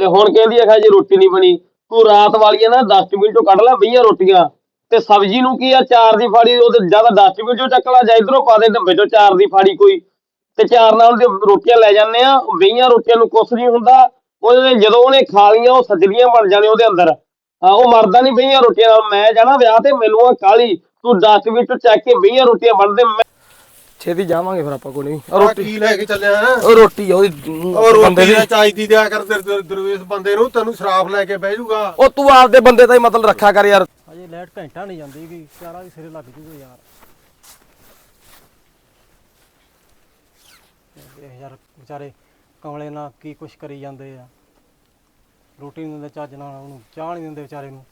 ਤੇ ਹੁਣ ਕਹਿੰਦੀ ਆ ਜੇ ਰੋਟੀ ਨਹੀਂ ਬਣੀ। ਤੂੰ ਰਾਤ ਵਾਲੀਆਂ ਨਾ ਡਸਟਬਿਨ ਚੋਂ ਕੱਢ ਲੈ 20 ਰੋਟੀਆਂ। ਤੇ ਸਬਜ਼ੀ ਨੂੰ ਕੀ ਆ, ਚਾਰ ਦੀ ਫਾੜੀ ਉਹਦੇ ਜ਼ਿਆਦਾ ਡਸਟਬਿਨ ਚੋਂ ਚੱਕ ਲੈ ਜਾਂ ਇਧਰੋਂ ਪਾ ਦੇ ਡੱਬੇ ਚੋਂ, ਚਾਰ ਦੀ ਫਾੜੀ ਕੋਈ। ਤੇ ਚਾਰ ਨਾਲ ਉਹਦੇ ਰੋਟੀਆਂ ਲੈ ਜਾਂਦੇ ਆ 20 ਰੋਟੀਆਂ ਨੂੰ ਕੁਛ ਨਹੀਂ ਹੁੰਦਾ। ਉਹਦੇ ਜਦੋਂ ਉਹਨੇ ਖਾ ਲੀਆਂ ਉਹ ਸਜਲੀਆਂ ਬਣ ਜਾਣੇ ਉਹਦੇ ਅੰਦਰ। ਹਾਂ, ਉਹ ਮਰਦਾ ਨਹੀਂ 20 ਰੋਟੀਆਂ ਨਾਲ। ਮੈਂ ਜਾਣਾ ਵਿਆਹ ਤੇ, ਮੈਨੂੰ ਆ ਕਾਲੀ ਤੂੰ ਡਸਟਬਿਨ ਚੋਂ ਚੱਕ ਕੇ 20 ਰੋਟੀਆਂ ਬਣਦੇ ਮੈਂ ਛੇਤੀ ਜਾਵਾਂਗੇ ਫਿਰ ਆਪਾਂ ਕੋਲ। ਆਹ ਰੋਟੀ। ਕੀ ਲੈ ਕੇ ਚੱਲਿਆ? ਉਹ ਰੋਟੀ ਆ ਉਹਦੀ ਉਹ ਬੰਦੇ ਰੋਟੀ ਦੀ ਦਾ ਚਾਹੀਦੀ ਦਿਆ ਕਰ ਦਰ- ਦਰ- ਦਰਵੇਸ਼ ਬੰਦੇ ਨੂੰ ਤੈਨੂੰ ਸ਼ਰਾਫ ਲੈ ਕੇ ਬਹਿ ਜਾਊਗਾ। ਉਹ ਤੂੰ ਆਪਦੇ ਬੰਦੇ ਦਾ ਹੀ ਮਤਲਬ ਰੱਖਿਆ ਕਰ ਯਾਰ। ਅਜੇ ਲਾਈਟ ਘੰਟਾ ਨਹੀਂ ਜਾਂਦੀ ਕਿ ਚਾਰਾ ਵੀ ਸਿਰੇ ਲੱਗ ਜੂਗਾ ਯਾਰ। ਇਹ ਯਾਰ ਵਿਚਾਰੇ ਕਮਲੇ ਨਾਲ ਕੀ ਕੁਛ ਕਰੀ ਜਾਂਦੇ ਆ। ਰੋਟੀ ਨਹੀਂ ਦਿੰਦੇ ਚੱਜ ਨਾਲ ਉਹਨੂੰ ਚਾਹ ਨਹੀਂ ਦਿੰਦੇ ਵਿਚਾਰੇ ਨੂੰ।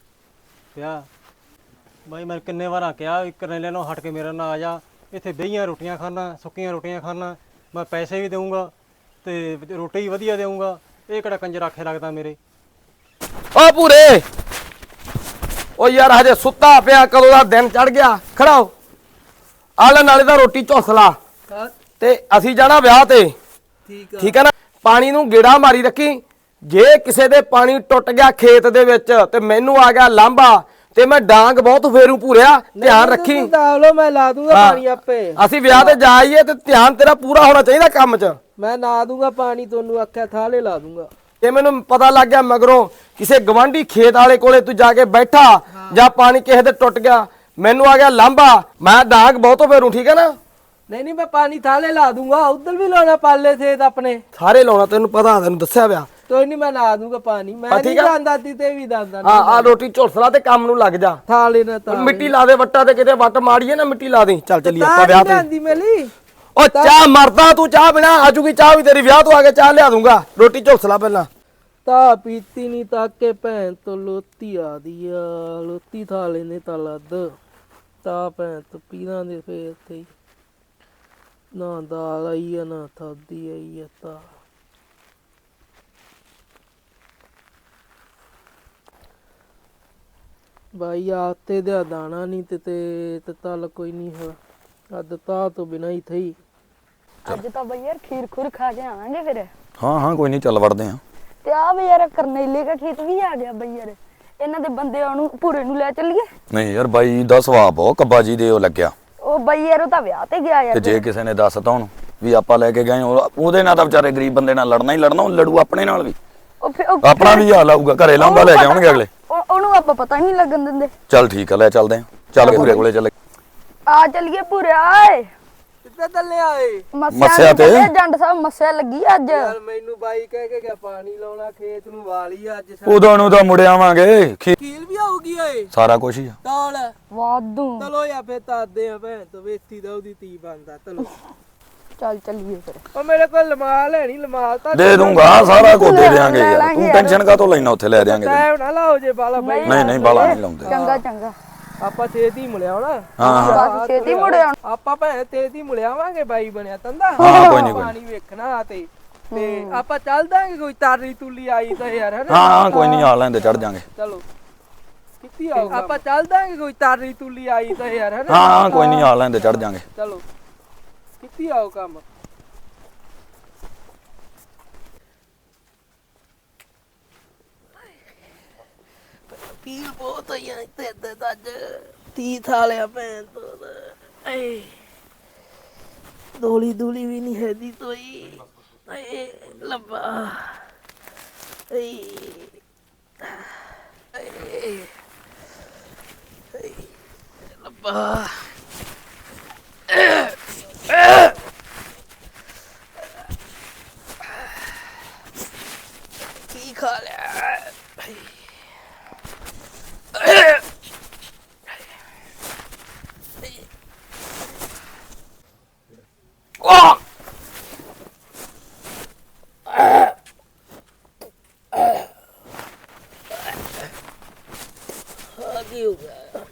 ਪਿਆ ਬਾਈ ਮੈਂ ਕਿੰਨੇ ਵਾਰਾਂ ਕਿਹਾ ਵੀ ਕਰੇਲੇ ਨੂੰ ਹਟ ਕੇ ਮੇਰੇ ਨਾਲ ਆ ਜਾ। ਇੱਥੇ ਬਈਆਂ ਰੋਟੀਆਂ ਖਾਣਾ ਸੁੱਕੀਆਂ ਰੋਟੀਆਂ ਖਾਣਾ ਮੈਂ ਪੈਸੇ ਵੀ ਦੇਵਾਂਗਾ ਤੇ ਰੋਟੀ ਵੀ ਵਧੀਆ ਦੇਵਾਂਗਾ ਇਹ ਕਿਹੜਾ ਕੰਜਰ ਆਖੇ ਲੱਗਦਾ ਮੇਰੇ? ਓ ਪੂਰੇ! ਓ ਯਾਰ ਹਜੇ ਸੁੱਤਾ ਪਿਆ ਕਦੋਂ ਦਾ ਦਿਨ ਚੜ ਗਿਆ? ਖੜਾ ਹੋ। ਆ ਲੈ ਨਾਲੇ ਤਾਂ ਰੋਟੀ ਝੋਸਲਾ ਤੇ ਅਸੀਂ ਜਾਣਾ ਵਿਆਹ ਤੇ। ਠੀਕ ਆ। ਠੀਕ ਹੈ ਨਾ? ਪਾਣੀ ਨੂੰ ਗੇੜਾ ਮਾਰੀ ਰੱਖੀ। ਜੇ ਕਿਸੇ ਦੇ ਪਾਣੀ ਟੁੱਟ ਗਿਆ ਖੇਤ ਦੇ ਵਿੱਚ ਤੇ ਮੈਨੂੰ ਆ ਗਿਆ ਲਾਂਭਾ ਤੇ ਮੈਂ ਡਾਂਗ ਬਹੁਤ ਫੇਰੂ ਪੂਰਿਆ ਧਿਆਨ ਰੱਖੀ। ਦਾਵਲੋ ਮੈਂ ਲਾ ਦੂੰਗਾ ਹਾਂ। ਪਾਣੀ ਆਪੇ। ਅਸੀਂ ਵਿਆਹ ਤੇ ਜਾ ਆਈਏ ਤੇ ਧਿਆਨ ਤੇਰਾ ਪੂਰਾ ਹੋਣਾ ਚਾਹੀਦਾ ਕੰਮ 'ਚ। ਮੈਂ ਲਾ ਦੂੰਗਾ ਪਾਣੀ ਤੁਹਾਨੂੰ ਆਖਿਆ ਥਾਲੇ ਲਾ ਦੂੰਗਾ। ਇਹ ਮੈਨੂੰ ਪਤਾ ਲੱਗ ਗਿਆ ਮਗਰੋਂ ਕਿਸੇ ਗਵਾਂਢੀ ਖੇਤ ਵਾਲੇ ਕੋਲੇ ਤੂੰ ਜਾ ਕੇ ਬੈਠਾ ਜਾਂ ਪਾਣੀ ਕਿਸੇ ਦੇ ਟੁੱਟ ਗਿਆ। ਮੈਨੂੰ ਆ ਗਿਆ ਲਾਂਭਾ। ਮੈਂ ਡਾਂਗ ਬਹੁਤ ਫੇਰੂ ਠੀਕ ਹੈ ਨਾ? ਨਹੀਂ ਨਹੀਂ ਮੈਂ ਪਾਣੀ ਥਾਲੇ ਲਾ ਦੂੰਗਾ। ਉਧਰ ਵੀ ਲਾਉਣਾ ਪਾਲੇ ਥੇ ਆਪਣੇ। ਸਾਰੇ ਲਾਉਣਾ ਤੈਨੂੰ ਪਤਾ ਤੈਨੂੰ ਦੱਸਿਆ ਵਿਆ ਕੋਈ ਨਹੀਂ ਮੈਂ ਲਾ ਦੂੰਗਾ ਪਾਣੀ। ਮੈਂ ਹਾਂ, ਨਹੀਂ ਠੀਕ ਆ। ਜਾਂਦਾ ਤੀ ਤੇ ਵੀ ਦੰਦਾ ਆ ਆ ਰੋਟੀ ਝੁਲਸਲਾ ਤੇ ਕੰਮ ਨੂੰ ਲੱਗ ਜਾ। ਥਾਲੇ ਨਾ ਤਾਂ ਮਿੱਟੀ ਲਾ ਦੇ ਵੱਟਾ ਤੇ ਕਿਤੇ ਵੱਟ ਮਾੜੀਏ ਨਾ ਮਿੱਟੀ ਲਾ ਦੇ। ਚੱਲ ਚੱਲੀਏ ਆਪਾਂ ਵਿਆਹ ਤੇ। ਆਂਦੀ ਮੇਲੀ। ਓ ਚਾਹ ਮਰਦਾ ਤੂੰ ਚਾਹ ਬਿਨਾ ਆਜੂਗੀ ਚਾਹ ਵੀ ਤੇਰੀ ਵਿਆਹ ਤੋਂ ਆ ਕੇ ਚਾਹ ਲਿਆ ਦੂੰਗਾ। ਰੋਟੀ ਝੁਲਸਲਾ ਪਹਿਲਾਂ। ਤਾ ਪੀਤੀ ਨਹੀਂ ਤਾਕੇ ਭੈਣ ਤੋਂ ਲੋਤੀ ਆਦੀ ਆ। ਲੋਤੀ ਥਾਲੇ ਨੇ ਤਾਂ ਲੱਦ। ਤਾ ਭੈਣ ਤੋਂ ਪੀਰਾਂ ਦੇ ਫੇਰ ਤੇ ਹੀ। ਨਾ ਦਾਲ ਆਈ ਆ ਨਾ ਥਾਦੀ ਆਈ ਆ ਤਾ। ਦਾ ਦਾਣਾ ਨਹੀਂ ਤੇ ਤੇ ਤੇ ਤਲ ਕੋਈ ਨਹੀਂ ਹੈ। ਅੱਧ ਤਾ ਤੋਂ ਬਿਨਾ ਹੀ ਥਈ। ਅੱਜ ਤਾਂ ਬਈ ਯਾਰ ਖੀਰ ਖੁਰ ਖਾ ਕੇ ਆਵਾਂਗੇ ਫਿਰ। ਹਾਂ ਹਾਂ ਕੋਈ ਨਹੀਂ ਚੱਲ ਵੜਦੇ ਆ। ਤੇ ਆ ਵੀ ਯਾਰ ਕਰਨੇਲੇ ਦਾ ਖੇਤ ਵੀ ਆ ਗਿਆ ਬਈ ਯਾਰ। ਇਹਨਾਂ ਦੇ ਬੰਦੇ ਉਹਨੂੰ ਪੂਰੇ ਨੂੰ ਲੈ ਚੱਲੀਏ। ਨਹੀਂ ਯਾਰ ਬਾਈ ਦਾ ਸੁਭਾਅ ਬਹੁਤ ਕੱਬਾ ਜੀ ਦੇ ਉਹ ਲੱਗਿਆ। ਉਹ ਬਈ ਯਾਰ ਉਹ ਤਾਂ ਵਿਆਹ ਤੇ ਗਿਆ ਤੇ ਯਾਰ ਜੇ ਕਿਸੇ ਨੇ ਦੱਸਤਾ ਹੁਣ ਵੀ ਆਪਾਂ ਲੈ ਕੇ ਗਏ ਉਹ- ਉਹਦੇ ਨਾਲ ਤਾਂ ਵਿਚਾਰੇ ਗਰੀਬ ਬੰਦੇ ਨਾਲ ਲੜਨਾ ਹੀ ਲੜਨਾ ਉਹ ਲੜੂ ਆਪਣੇ ਨਾਲ ਵੀ। ਉਹ ਫਿਰ- ਉਹ ਆਪਣਾ ਵੀ ਹਾਲ ਆਊਗਾ ਘਰੇ ਲਾਂਬਾ ਲੈ ਕੇ ਆਉਣਗੇ ਅਗਲੇ। ਉਹ- ਉਹਨੂੰ ਆਪਾਂ ਪਤਾ ਹੀ ਨਹੀਂ ਲੱਗਣ ਦਿੰਦੇ। ਚੱਲ ਠੀਕ ਆ ਲੈ ਚੱਲਦੇ ਆ। ਚੱਲ ਭੂਰੇ ਕੋਲੇ ਚੱਲ। ਆ ਚੱਲੀਏ ਪੂਰੇ ਆਏ। ਕਿੱਥੇ ਚੱਲੇ ਆਏ ਮੱਸਿਆ ਤੇ? ਜੰਡ ਸਾਹਿਬ ਮੱਸਿਆ ਲੱਗੀ ਅੱਜ। ਯਾਰ ਮੈਨੂੰ ਬਾਈ ਕਹਿ ਕੇ ਗਿਆ ਪਾਣੀ ਲਾਉਣਾ ਖੇਤ ਨੂੰ ਵਾਲੀ ਅੱਜ ਉਦੋਂ ਨੂੰ ਤਾਂ ਮੁੜ ਆਵਾਂਗੇ। ਖੀ- ਕੀਲ ਵੀ ਆਊਗੀ ਓਏ ਸਾਰਾ ਕੁਝ ਹੀ ਆ। ਤਾਲ ਵਾਧੂ। ਚਲੋ ਯਾ ਫੇ ਤਾਦੇ ਆ ਭੈਣ ਤੋਂ ਵੇਤੀ ਦਾ ਉਹਦੀ ਤੀ ਬੰਦਾ ਚਲੋ। ਚੱਲ ਚੱਲੀਏ ਫਿਰ। ਉਹ ਮੇਰੇ ਕੋਲ ਲਮਾਲ ਹੈ ਨਹੀਂ ਲਮਾਲ ਤਾਂ ਦੇ ਦੂੰਗਾ ਸਾਰਾ ਕੁਝ ਦੇ ਲੈ ਦੇਾਂਗੇ ਯਾਰ। ਲਾਂਗੇ ਤੂੰ ਯਾਰ। ਟੈਨਸ਼ਨ ਕਾਹਤੋਂ ਲੈਣਾ ਉੱਥੇ? ਲੈ ਦੇਾਂਗੇ ਟਾਈਮ ਨਾ ਲਾਓ ਜੇ ਬਾਲਾ ਬਾਈ। ਨਹੀਂ ਨਹੀਂ ਬਾਲਾ ਨਹੀਂ ਲਾਉਂਦੇ। ਚੰਗਾ ਚੰਗਾ। ਆਪਾਂ ਛੇਤੀ ਮੁੜਿਆ ਹੋਣਾ। ਹਾਂ ਹਾਂ। ਬਸ ਛੇਤੀ ਮੁੜੇ ਆਉਣ ਆਪਾਂ ਭੈਣ ਤੇਤੀ ਮੁੜਿਆਵਾਂਗੇ ਬਾਈ ਬਣਿਆ ਤੰਦਾ ਹਾਂ, ਕੋਈ ਨੀ, ਕੋਈ ਪਾਣੀ ਵੇਖਣਾ ਤੇ ਤੇ ਆਪਾਂ ਚੱਲ ਦਾਂਗੇ ਕੋਈ ਤਾਰੀ ਤੁਲੀ ਆਈ ਤਾਂ ਯਾਰ ਹਨਾ? ਹਾਂ ਹਾਂ ਕੋਈ ਨਹੀਂ ਆ ਲੈਂਦੇ ਚੜ ਜਾਾਂਗੇ। ਚਲੋ। ਕਿੱਥੇ ਆਊਗਾ ਆਪਾਂ ਚੱਲ ਦਾਂਗੇ ਕੋਈ ਤਾਰੀ ਤੁਲੀ ਆਈ ਤਾਂ ਯਾਰ ਹਨਾ? ਹਾਂ ਹਾਂ ਕੋਈ ਨਹੀਂ ਆ ਲੈਂਦੇ ਚੜ ਜਾਾਂਗੇ। ਚਲੋ। ਕਿੱਥੇ ਆਓ ਕੰਮ? ਪੀਲ ਬਹੁਤ ਆਈ ਤੇ ਤੇ ਅੱਜ ਤੀ ਥਾਲਿਆ ਭੈਣ ਤੋਂ ਏ ਦੋਲੀ ਦੂਲੀ ਵੀ ਨਹੀਂ ਹੈ ਦੀ ਤੋਈ ਏ ਲੰਬਾ ਏ ਏ ਲੰਬਾ ਕੀ ਖਾ ਲਿਆ ਆ ਕੀ ਹੋ ਗਿਆ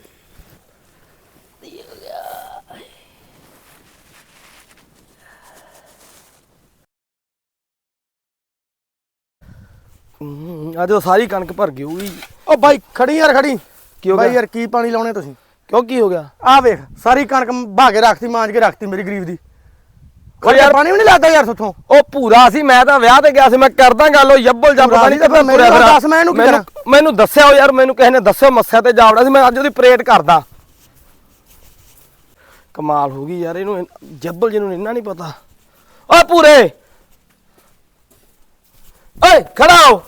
ਕੀ ਹੋ ਗਿਆ ਅੱਜ ਉਹ ਸਾਰੀ ਕਣਕ ਭਰ ਗਈ ਹੋਈ ਓ ਬਾਈ ਖੜੀ ਯਾਰ ਖੜੀ। ਕੀ ਹੋ ਬਾਈ ਗਿਆ ਯਾਰ ਕੀ ਪਾਣੀ ਲਾਉਣੇ ਤੁਸੀਂ? ਕਿਉਂ ਕੀ ਹੋ ਗਿਆ? ਆਹ ਵੇਖ ਸਾਰੀ ਕਣਕ ਬਹਾ ਕੇ ਰੱਖਤੀ ਮਾਂਜ ਕੇ ਰੱਖਤੀ ਮੇਰੀ ਗਰੀਬ ਦੀ। ਉਹ ਯਾਰ। ਪਾਣੀ ਵੀ ਨਹੀਂ ਲੱਗਦਾ ਯਾਰ ਸੁੱਥੋਂ। ਉਹ ਭੂਰਾ ਸੀ ਮੈਂ ਤਾਂ ਵਿਆਹ ਤੇ ਗਿਆ ਸੀ ਮੈਂ ਕਰਦਾ ਗੱਲ ਉਹ ਯੱਬਲ ਭੂਰਾ ਪਾਣੀ ਤੇ ਫਿਰ ਫਿਰਾਂ। ਦੱਸ ਮੈਂ ਇਹਨੂੰ ਕੀ ਮੈਨੂੰ- ਮੈਨੂੰ ਦੱਸਿਆ ਉਹ ਯਾਰ ਮੈਨੂੰ ਕਿਸੇ ਨੇ ਦੱਸਿਆ ਮੱਸਿਆ ਤੇ ਜਾਵੜਾ ਸੀ ਮੈਂ ਅੱਜ ਉਹਦੀ ਪ੍ਰੇਡ ਕਰਦਾ। ਕਮਾਲ ਹੋ ਗਈ ਯਾਰ ਇਹਨੂੰ ਜੱਬਲ ਜਿਹਨੂੰ ਇੰਨਾ ਨਹੀਂ ਪਤਾ। ਓਏ ਪੂਰੇ ਓਏ ਖੜਾ ਹੋ!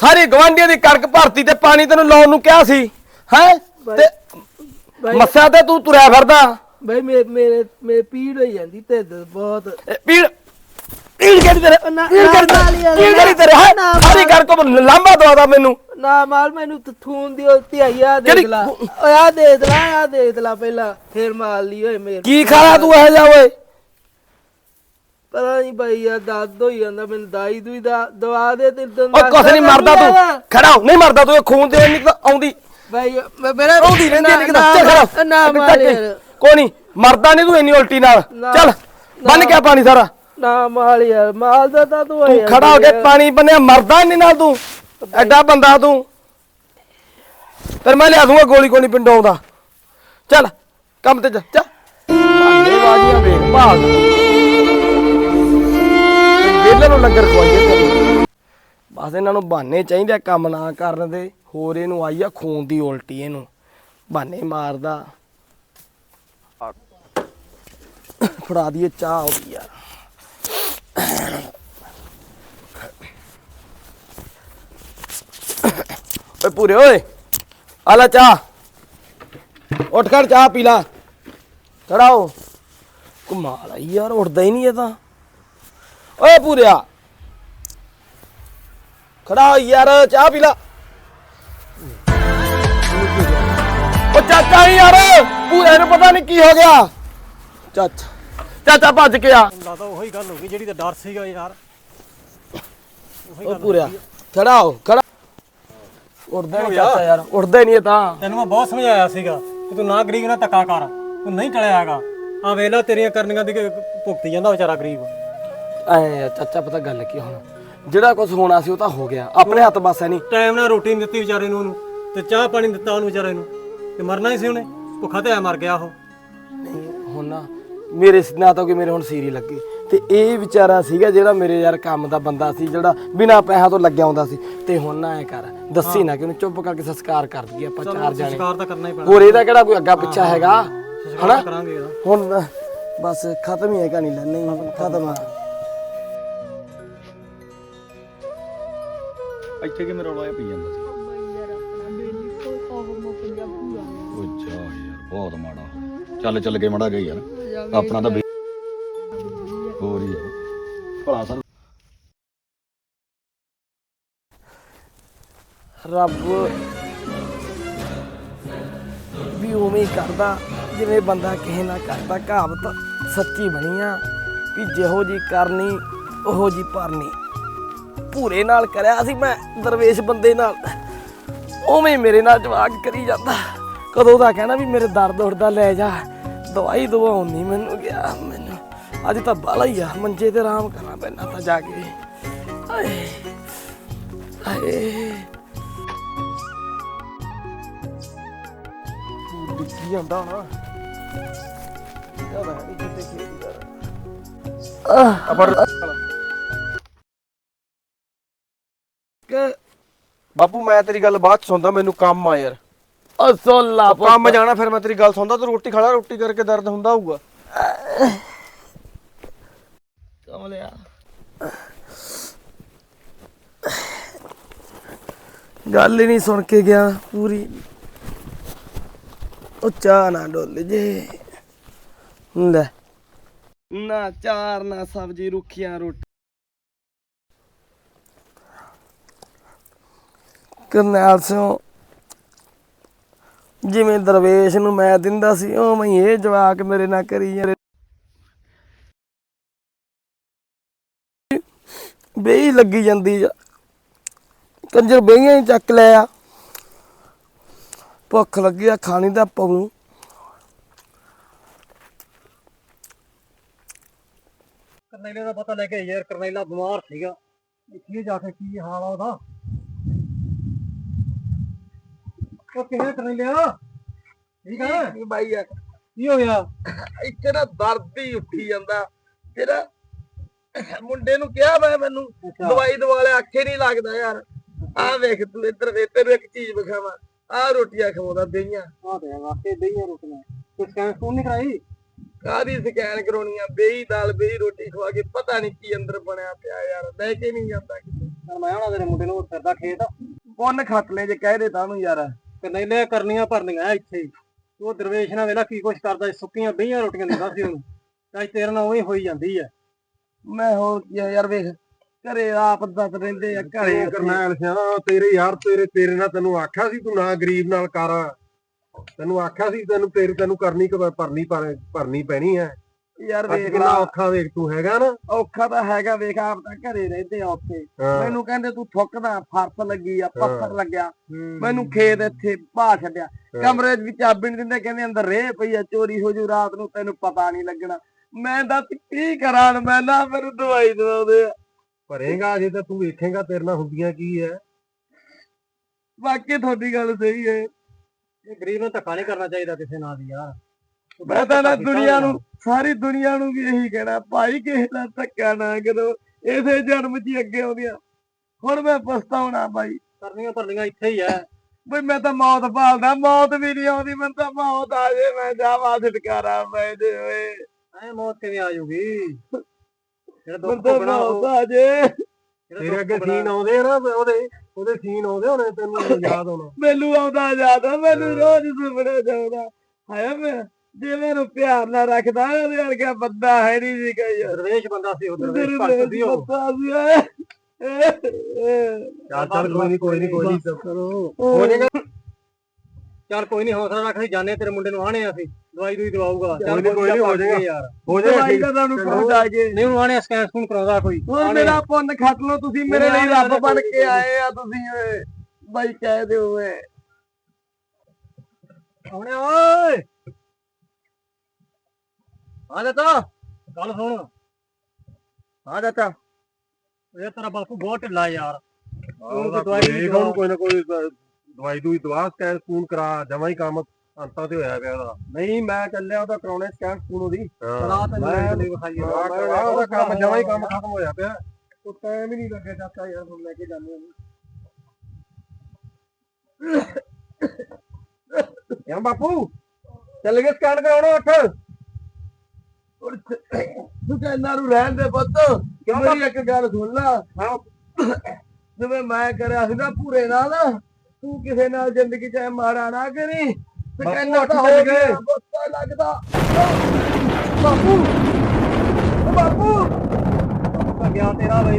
ਸਾਰੀ ਗਵਾਂਢੀਆਂ ਦੀ ਕਣਕ ਭਰਤੀ ਤੇ ਪਾਣੀ ਤੈਨੂੰ ਲਾਉਣ ਨੂੰ ਕਿਹਾ ਸੀ ਹੈ? ਤੇ ਬਾਈ ਮੱਸਿਆ ਤੇ ਤੂੰ ਤੁਰਿਆ ਫਿਰਦਾ। ਬਾਈ ਮੇਰੇ ਮੇਰੇ ਮੇਰੇ ਪੀੜ ਹੋਈ ਜਾਂਦੀ ਤੇ ਬਹੁਤ। ਇਹ ਪੀੜ ਪੀੜ ਕਿਹੜੀ ਤੇਰੇ ਨਾ- ਪੀੜ ਨਾ ਮਾਲੀ ਵਾਲਾ, ਪੀੜ ਕਿਹੜੀ ਤੇਰੇ ਹੈ? ਨਾ ਸਾਰੀ ਘਰ ਕੋ ਲਾਂਬਾ ਦਵਾਦਾ ਮੈਨੂੰ। ਨਾ ਮਾਲ ਮੈਨੂੰ ਤੇ ਥੂਨ ਦੀ ਆਈ ਆ ਦੇਖ ਕਿਹੜੀ- ਲਾ ਓਏ ਆ ਦੇਖ ਲਾ ਆ ਦੇਖ ਲਾ ਪਹਿਲਾਂ। ਫੇਰ ਮਾਰ ਲਈ ਓਏ ਮੇਰੇ ਕੀ ਖਾਇਆ ਤੂੰ ਇਹ ਜਾ ਓਏ? ਪਤਾ ਨਹੀਂ ਬਾਈ ਯਾਰ ਦਰਦ ਹੋਈ ਜਾਂਦਾ ਮੈਨੂੰ ਦਾਈ ਦੂਈ ਦਾ ਦਵਾ ਦੇ ਤੇ ਤੈਨੂੰ ਓ ਕੁਛ ਨਹੀਂ ਮਰਦਾ ਤੂੰ। ਖੜਾ ਹੋ ਨਹੀਂ ਮਰਦਾ ਤੂੰ ਇਹ ਖੂਨ ਦੇ ਨਹੀਂ ਤਾਂ ਆਉਂਦੀ। ਬਾਈ ਮੈਂ ਮੇਰਾ ਆਉਂਦੀ ਰਹਿੰਦੀ ਨਹੀਂ ਕਿਤੇ ਚੱਲ ਖੜਾ ਨਾ ਮਾਰ। ਯਾਰ। ਕੋਈ ਨਹੀਂ ਮਰਦਾ ਨਹੀਂ ਤੂੰ ਇੰਨੀ ਉਲਟੀ ਨਾਲ। ਚੱਲ ਬੰਨ ਕੇ ਪਾਣੀ ਸਾਰਾ। ਨਾ ਮਾਲ ਯਾਰ ਮਾਲ ਦਾ ਤਾਂ ਤੂੰ ਤੂੰ ਖੜਾ ਹੋ ਕੇ ਪਾਣੀ ਬੰਨਿਆ ਮਰਦਾ ਨਹੀਂ ਨਾਲ ਤੂੰ। ਐਡਾ ਬੰਦਾ ਤੂੰ। ਫਿਰ ਮੈਂ ਲਿਆ ਦੂੰਗਾ ਗੋਲੀ ਨਹੀਂ ਪਿੰਡੋਂ ਆਉਂਦਾ ਚੱਲ ਕੰਮ ਤੇ ਜਾ ਚੱਲ। ਭਾਂਡੇ ਬਾਜੀਆਂ ਵੇਖ ਭਾਗ। ਵੇਲੇ ਨੂੰ ਲੰਗਰ ਖਵਾਈਏ ਤੈਨੂੰ ਬਸ ਇਹਨਾਂ ਨੂੰ ਬਹਾਨੇ ਚਾਹੀਦੇ ਆ ਕੰਮ ਨਾ ਕਰਨ ਦੇ। ਹੋਰ ਇਹਨੂੰ ਆਈ ਆ ਖੂਨ ਦੀ ਉਲਟੀ ਇਹਨੂੰ। ਬਹਾਨੇ ਮਾਰਦਾ। ਫੜਾ ਦਈਏ ਚਾਹ ਹੋ ਗਈ ਯਾਰ ਓਏ ਪੂਰੇ ਓਏ, ਆ ਲੈ ਚਾਹ। ਉੱਠ ਕਰ ਚਾਹ ਪੀ ਲਾ। ਖੜਾ ਹੋ। ਕਮਾਲ ਆ ਯਾਰ, ਉੱਠਦਾ ਹੀ ਨਹੀਂ ਇਹ ਤਾਂ। ਓਏ ਪੂਰਿਆ। ਖੜਾ ਹੋ ਯਾਰ ਚਾਹ ਪੀ ਲਾ। ਓ ਚਾਚਾ ਹੀ ਯਾਰ ਪੂਰੇ ਨੂੰ ਪਤਾ ਨਹੀਂ ਕੀ ਹੋ ਗਿਆ। ਚਾਚਾ ਚਾਚਾ ਭੱਜ ਕੇ ਆ। ਲੱਗਦਾ ਉਹੀ ਗੱਲ ਹੋ ਗਈ ਜਿਹੜੀ ਤਾਂ ਡਰ ਸੀਗਾ ਯਾਰ। ਉਹੀ ਓ ਗੱਲ ਪੂਰਿਆ ਖੜਾ ਹੋ ਖੜਾ। ਉੱਠਦਾ ਨਹੀਂ ਚਾਚਾ ਯਾਰ ਤਾਂ। ਤੈਨੂੰ ਮੈਂ ਬਹੁਤ ਸਮਝਾਇਆ ਸੀਗਾ ਕਿ ਤੂੰ ਨਾ ਗਰੀਬ ਨਾਲ ਧੱਕਾ ਕਰ। ਤੂੰ ਨਹੀਂ ਟਲਿਆ ਹੈਗਾ। ਆ ਵੇਲਾ ਤੇਰੀਆਂ ਕਰਨੀਆਂ ਦੀ ਭੁਗਤੀ ਜਾਂਦਾ ਵਿਚਾਰਾ ਗਰੀਬ। ਐ ਚਾਚਾ ਪਤਾ ਗੱਲ ਕੀ ਹੁਣ। ਜਿਹੜਾ ਕੁਝ ਹੋਣਾ ਸੀ ਉਹ ਤਾਂ ਹੋ ਗਿਆ। ਆਪਣੇ ਹੱਥ ਬਸ ਹੈ ਨਹੀਂ। ਟਾਈਮ ਨਾਲ ਰੋਟੀ ਨਹੀਂ ਦਿੱਤੀ ਵਿਚਾਰੇ ਨੂੰ ਉਹਨੂੰ ਤੇ ਚਾਹ ਪਾਣੀ ਦਿੱਤਾ ਉਹਨੂੰ ਵਿਚਾਰੇ ਨੂੰ ਤੇ ਮਰਨਾ ਹੀ ਸੀ ਉਹਨੇ। ਭੁੱਖਾ ਤੇ ਐ ਮਰ ਗਿਆ ਉਹ। ਨਹੀਂ ਹੁਣ ਨਾ ਮੇਰੇ ਸ- ਨਾ ਤਾਂ ਕਿ ਮੇਰੇ ਹੁਣ ਸੀਰੀ ਲੱਗੀ। ਤੇ ਇਹ ਵਿਚਾਰਾ ਸੀਗਾ ਜਿਹੜਾ ਮੇਰੇ ਯਾਰ ਕੰਮ ਦਾ ਬੰਦਾ ਸੀ ਜਿਹੜਾ ਬਿਨਾ ਪੈਸਾ ਤੋਂ ਲੱਗਿਆ ਹੁੰਦਾ ਸੀ। ਤੇ ਹੁਣ ਨਾ ਐ ਕਰ ਦੱਸੀ ਨਾ ਕਿ ਉਹਨੂੰ ਚੁੱਪ ਕਰਕੇ ਸੰਸਕਾਰ ਕਰ ਦਈਏ ਆਪਾਂ ਚਾਰ ਜਾਣੇ। ਸੰਸਕਾਰ ਤਾਂ ਕਰਨਾ ਹੀ ਪੈਣਾ। ਹੋਰ ਇਹਦਾ ਕਿਹੜਾ ਕੋਈ ਅੱਗਾ ਪਿੱਛਾ ਹੈਗਾ? ਹਨਾ? ਹੁਣ ਬਸ ਖਤਮ ਹੀ ਹੈ ਕਹਾਣੀ ਲੈ ਨਹੀਂ ਖਤਮ ਆ। ਇੱਥੇ ਕਿਵੇਂ ਰੌਲਾ ਪਈ ਜਾਂਦਾ ਸੀ? ਉਹ ਜਾ ਯਾਰ ਬਹੁਤ ਮਾੜਾ। ਚੱਲ ਚੱਲ ਕੇ ਮੜਾ ਗਈ ਯਾਰ। ਆਪਣਾ ਤਾਂ ਬੇ- ਹੋਰ ਹੀ ਭਲਾ ਸਰ ਰੱਬ ਵੀ ਉਵੇਂ ਹੀ ਕਰਦਾ ਜਿਵੇਂ ਬੰਦਾ ਕਿਸੇ ਨਾਲ ਕਰਦਾ ਕਹਾਵਤ ਸੱਚੀ ਬਣੀ ਆ ਵੀ ਜਿਹੋ ਜੀ ਕਰਨੀ ਉਹੋ ਜੀ ਭਰਨੀ। ਭੂਰੇ ਨਾਲ ਕਰਿਆ ਸੀ ਮੈਂ, ਦਰਵੇਸ਼ ਬੰਦੇ ਨਾਲ। ਉਵੇਂ ਮੇਰੇ ਨਾਲ ਜਵਾਕ ਕਰੀ ਜਾਂਦਾ। ਕਦੋਂ ਦਾ ਕਹਿਣਾ ਵੀ ਮੇਰੇ ਦਰਦ ਉੱਠਦਾ ਲੈ ਜਾ। ਦਵਾਈ ਦਵਾਉਣ ਮੈਨੂੰ ਗਿਆ ਮੈਨੂੰ। ਅੱਜ ਤਾਂ ਬਾਲਾ ਹੀ ਆ, ਮੰਜੇ ਤੇ ਆਰਾਮ ਕਰਨਾ ਪੈਣਾ ਤਾਂ ਜਾ ਕੇ। ਹਾਏ ਹਾਏ। ਡਿੱਗੀ ਜਾਂਦਾ ਹੋਣਾ। ਯਾਰ ਇਹ ਕਿਤੇ ਖੇਡੀ ਯਾਰ ਅਬਰ ਬਾਪੂ ਮੈਂ ਤੇਰੀ ਗੱਲ ਬਾਅਦ ਚ ਸੁਣਦਾ ਮੈਨੂੰ ਕੰਮ ਆ ਯਾਰ। ਉਹ ਸੋਲਾ ਕੰਮ ਜਾਣਾ ਫਿਰ ਮੈਂ ਤੇਰੀ ਗੱਲ ਸੁਣਦਾ ਤੂੰ ਰੋਟੀ ਖਾਣਾ ਰੋਟੀ ਕਰਕੇ ਦਰਦ ਹੁੰਦਾ ਹੋਊਗਾ। ਕਮਲਿਆ। ਗੱਲ ਹੀ ਨਹੀਂ ਸੁਣ ਕੇ ਗਿਆ ਪੂਰੀ। ਉਹ ਚਾਹ ਨਾ ਡੋਲ ਜੇ। ਲੈ। ਨਾ ਚਾਰ ਨਾ ਸਬਜੀ ਰੁੱਖੀਆਂ ਰੋਟੀ। ਕਰਨੈਲ ਸਿੰਘ ਜਿਵੇਂ ਦਰਵੇਸ਼ ਨੂੰ ਮੈਂ ਦਿੰਦਾ ਸੀ, ਉਵੇਂ ਹੀ ਇਹ ਜਵਾਕ ਮੇਰੇ ਨਾਲ ਕਰੀ ਜਾਂਦੇ ਬੇਈ ਲੱਗੀ ਜਾਂਦੀ ਆ। ਕੰਜਰ ਬਈਆਂ ਹੀ ਚੱਕ ਲਿਆ ਭੁੱਖ ਲੱਗੀ ਆ ਖਾਣੀ ਦਾ ਪਊ ਕਰਨੈਲੇ ਦਾ ਪਤਾ ਲੈ ਕੇ ਯਾਰ ਕਰਨੈਲਾ ਬਿਮਾਰ ਸੀਗਾ। ਇੱਥੇ ਜਾ ਕੇ ਕੀ ਹਾਲ ਆ ਉਹਦਾ? ਉਹ ਕਿਵੇਂ ਕਰਨੈਲਿਆ ਠੀਕ ਆ? ਕੀ ਬਾਈ ਯਾਰ। ਕੀ ਹੋ ਗਿਆ? ਇੱਥੇ ਨਾ ਦਰਦ ਹੀ ਉੱਠੀ ਜਾਂਦਾ। ਜਿਹੜਾ ਮੁੰਡੇ ਨੂੰ ਕਿਹਾ ਮੈਂ ਮੈਨੂੰ ਦਵਾਈ ਦਵਾ ਲੈ ਅੱਖੇ ਨਹੀਂ ਲੱਗਦਾ ਯਾਰ। ਆਹ ਵੇਖ ਤੂੰ ਇੱਧਰ ਵੇ ਤੈਨੂੰ ਇੱਕ ਚੀਜ਼ ਵਿਖਾਵਾਂ। ਆਹ ਰੋਟੀਆਂ ਖਵਾਉਂਦਾ ਦਈਆਂ। ਆ ਤੇ ਵਾਕੇ ਦਈਆਂ ਰੋਟੀਆਂ। ਕੋਈ ਸਕੈਨ ਸਕੂਨ ਨਹੀਂ ਕਰਾਈ? ਕਾਦੀ ਸਕੈਨ ਕਰਾਉਣੀ ਆ? ਬੇਈ ਦਾਲ ਬੇਈ ਰੋਟੀ ਖਵਾ ਕੇ ਪਤਾ ਨਹੀਂ ਕੀ ਅੰਦਰ ਬਣਿਆ ਪਿਆ ਯਾਰ। ਲੈ ਕੇ ਨਹੀਂ ਜਾਂਦਾ ਕਿਤੇ। ਮੈਂ ਆਣਾ ਤੇਰੇ ਮੁੰਡੇ ਨੂੰ ਫਿਰਦਾ ਖੇਤ। ਪੁੰਨ ਖੱਟ ਲੈ ਜੇ ਕਹਿ ਦੇ ਤਾਂ ਨੂੰ ਯਾਰ। ਕਰਨੈਲੇ ਕਰਨੀਆਂ ਭਰਨੀਆਂ ਇੱਥੇ ਹੀ। ਉਹ ਦਰਵੇਸ਼ ਨਾਲ ਵੇਲਾ ਕੀ ਕੁਛ ਕਰਦਾ ਸੀ, ਸੁੱਕੀਆਂ ਬਈਆਂ ਰੋਟੀਆਂ ਦਿੰਦਾ ਸੀ ਉਹਨੂੰ। ਤਾਂ ਅੱਜ ਤੇਰੇ ਨਾਲ ਉਹੀ ਹੋਈ ਜਾਂਦੀ ਆ। ਮੈਂ ਹੋਰ ਕੀ ਆ ਯਾਰ ਵੇਖ ਘਰੇ ਆਪ ਦੱਸ ਰਹਿੰਦੇ ਆ ਘਰੇ ਘਰੇ ਕਰਨੈਲ ਸਿਆ ਤੇਰੇ ਯਾਰ ਤੇਰੇ ਤੇਰੇ ਨਾਲ ਤੈਨੂੰ ਆਖਿਆ ਸੀ ਤੂੰ ਨਾ ਗਰੀਬ ਨਾਲ ਕਰ। ਤੈਨੂੰ ਆਖਿਆ ਸੀ ਤੈਨੂੰ ਤੇਰੇ ਤੈਨੂੰ ਕਰਨੀ ਕ- ਭਰਨੀ ਪਰ- ਭਰਨੀ ਪੈਣੀ ਹੈ ਯਾਰ ਵੇਖ ਕਿੰਨਾ ਲਾ। ਔਖਾ ਵੇਖ ਤੂੰ ਹੈਗਾ ਨਾ? ਔਖਾ ਤਾਂ ਹੈਗਾ ਵੇਖ ਆਪ ਤਾਂ ਘਰੇ ਰਹਿੰਦੇ ਆ ਉੱਥੇ। ਹਾਂ। ਮੈਨੂੰ ਕਹਿੰਦੇ ਤੂੰ ਥੁੱਕਦਾ ਫਰਸ ਲੱਗੀ ਆ ਪੱਥਰ। ਲੱਗਿਆ। ਮੈਨੂੰ ਖੇਤ ਇੱਥੇ ਬਾਹ ਛੱਡਿਆ। ਕਮਰੇ 'ਚ ਵੀ ਚਾਬੀ ਨਹੀਂ ਦਿੰਦੇ ਕਹਿੰਦੇ ਅੰਦਰ ਰੇਹ ਪਈ ਆ ਚੋਰੀ ਹੋ ਜੂ ਰਾਤ ਨੂੰ ਤੈਨੂੰ ਪਤਾ ਨਹੀਂ ਲੱਗਣਾ। ਮੈਂ ਦੱਸ ਕੀ ਕਰਾਂ ਮੈਂ ਨਾ ਮੈਨੂੰ ਦਵਾਈ ਦਵਾਉਂਦੇ ਆ। ਭਰੇਗਾ ਜੇ ਤਾਂ ਤੂੰ ਵੇਖੇਗਾ ਤੇਰੇ ਨਾਲ ਹੁੰਦੀਆਂ ਕੀ ਹੈ ਬਾਕੀ ਤੁਹਾਡੀ ਗੱਲ ਸਹੀ ਹੈ ਇਹ ਗਰੀਬ ਨੂੰ ਧੱਕਾ ਨਹੀਂ ਕਰਨਾ ਚਾਹੀਦਾ ਕਿਸੇ ਨਾਲ ਵੀ ਯਾਰ। ਮੈਂ ਤਾਂ ਨਾ ਦੁਨੀਆ ਨੂੰ ਸਾਰੀ ਦੁਨੀਆ ਨੂੰ ਵੀ ਇਹੀ ਕਹਿਣਾ ਭਾਈ ਕਿਸੇ ਦਾ ਧੱਕਾ ਨਾ ਕਰੋ ਇਸੇ ਜਨਮ 'ਚ ਹੀ ਅੱਗੇ ਆਉਂਦੀਆਂ। ਹੁਣ ਮੈਂ ਪਛਤਾਉਣਾ ਭਾਈ ਕਰਨੀਆਂ ਭਰਨੀਆਂ ਇੱਥੇ ਹੀ ਆ। ਬਈ ਮੈਂ ਤਾਂ ਮੌਤ ਭਾਲਦਾ ਮੌਤ ਵੀ ਨਹੀਂ ਆਉਂਦੀ ਮੈਨੂੰ ਤਾਂ ਮੌਤ ਆ ਜੇ ਮੈਂ ਜਾਵਾਂ ਛੁਟਕਾਰਾ ਪੈ ਜੇ ਓਏ। ਐ ਮੌਤ ਕਿਵੇਂ ਆ ਜੂਗੀ ਜਿਹੜਾ ਦੁੱਖ ਭੋਗਣਾ ਮੌਤ ਉਹ ਆ ਜੇ। ਤੇਰੇ ਅੱਗੇ ਸੀਨ ਆਉਂਦੇ ਆ ਨਾ ਉਹਦੇ ਉਹਦੇ ਸੀਨ ਆਉਂਦੇ ਹੋਣੇ ਤੈਨੂੰ ਯਾਦ ਹੋਣਾ। ਮੈਨੂੰ ਆਉਂਦਾ ਯਾਦ ਆ, ਮੈਨੂੰ ਰੋਜ਼ ਸੁਪਨੇ ਜਾਉਂਦਾ ਹਾਏ ਮੈਂ ਜੇ ਮੈਨੂੰ ਪਿਆਰ ਨਾਲ ਰੱਖਦਾ ਉਹਦੇ ਵਰਗਾ ਬੰਦਾ ਹੈ ਨਹੀਂ ਸੀ ਕਈ। ਦਰਵੇਸ਼ ਬੰਦਾ ਸੀ ਉਹ ਦਰਵੇਸ਼ ਭਗਤ ਸੀ ਉਹ। ਚੱਲ ਚੱਲ ਕੋਈ ਨਹੀਂ ਕੋਈ ਨਹੀਂ ਕੋਈ ਨਹੀਂ ਹੋ ਚੱਲ ਕੋਈ ਨਹੀਂ ਹੌਸਲਾ ਰੱਖ ਅਸੀਂ ਜਾਣੇ ਤੇਰੇ ਮੁੰਡੇ ਨੂੰ ਆਣੇ ਅਸੀਂ। ਦਵਾਈ ਦੂਈ ਦਵਾਊਗਾ। ਕੋਈ ਨੀ, ਕੋਈ ਨੀ, ਹੋ ਜਾਏਗਾ। ਯਾਰ। ਹੋ ਦਵਾਈ ਜਾਏਗਾ ਦਾ ਤੁਹਾਨੂੰ ਪਹੁੰਚਾ ਕੇ ਨਹੀਂ ਉਹਨੂੰ ਆਣੇ ਸਕੈਨ ਸਕੂਨ ਕਰਾਉਂਦਾ ਕੋਈ। ਹੁਣ ਆਣੇ ਮੇਰਾ ਪੁੰਨ ਖੱਟ ਲੋ ਤੁਸੀਂ ਮੇਰੇ ਲਈ ਰੱਬ ਬਣ ਕੇ ਆਏ ਆ ਤੁਸੀਂ ਓਏ। ਬਾਈ ਕਹਿ ਦਿਓ ਓਏ। ਆਉਣੇ ਓਏ। ਆ ਜਾ ਤਾ। ਗੱਲ ਸੁਣ। ਹਾਂ ਚਾਚਾ ਇਹ ਤੇਰਾ ਬਾਪੂ ਬਹੁਤ ਢਿੱਲਾ ਯਾਰ। ਉਹਨੂੰ ਦਵਾਈ ਵੀ ਉਹਨੂੰ ਕੋਈ ਨਾ ਕੋਈ ਦ- ਦਵਾਈ ਦੂਈ ਦਵਾ ਸਕੈਨ ਸਕੂਨ ਕਰਾ ਜਮਾ ਹੀ ਕੰਮ ਅੰਤਾਂ ਤੇ ਹੋਇਆ ਪਿਆ ਉਹਦਾ। ਨਹੀਂ ਮੈਂ ਚੱਲਿਆ ਉਹਦਾ ਕਰਾਉਣੇ ਸਕੈਨ ਸਕੂਨ ਉਹਦੀ। ਹਾਂ। ਰਾਤ ਨੂੰ ਮੈਂ- ਨਹੀਂ ਵਿਖਾਈ ਕਰਵਾ ਕਰਵਾ ਉਹਦਾ ਕੰਮ ਜਮਾ ਹੀ ਕੰਮ ਖਤਮ ਹੋਇਆ ਪਿਆ। ਉਹ ਟਾਈਮ ਹੀ ਨਹੀਂ ਲੱਗਿਆ ਚਾਚਾ ਯਾਰ ਹੁਣ ਲੈ ਕੇ ਜਾਂਦੇ ਹਾਂ ਕਿਉਂ ਬਾਪੂ ਚੱਲ ਗਏ ਸਕੈਨ ਕਰਾਉਣਾ ਉੱਠ। ਤੂੰ ਕਹਿੰਦਾ ਨੂੰ ਰਹਿਣ ਦੇ ਪੁੱਤ ਮੇਰੀ ਇੱਕ ਗੱਲ ਸੁਣ ਲੈ। ਜਿਵੇਂ ਮੈਂ ਕਰਿਆ ਸੀ ਨਾ ਪੂਰੇ ਨਾਲ ਤੂੰ ਕਿਸੇ ਨਾਲ ਜ਼ਿੰਦਗੀ 'ਚ ਮਾੜਾ ਨਾ ਕਰੀ। ਤੇ ਕਹਿੰਦਾ ਤਾਂ ਹੋ ਗਏ। ਗੁੱਸਾ ਲੱਗਦਾ। ਬਾਪੂ ਓ ਬਾਪੂ। ਗਿਆ ਤੇਰਾ ਬਈ।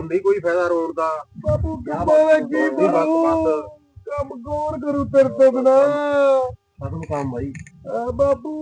ਓਏ ਕੋਈ ਫਾਇਦਾ ਰੋਣ ਦਾ। ਬਾਪੂ ਕੀ ਬਸ, ਬਸ। ਕੰਮ ਕੌਣ ਕਰੂ ਤੇਰੇ ਤੋਂ ਬਿਨਾ? ਖਤਮ ਕੰਮ ਬਾਈ ਆ ਬਾਪੂ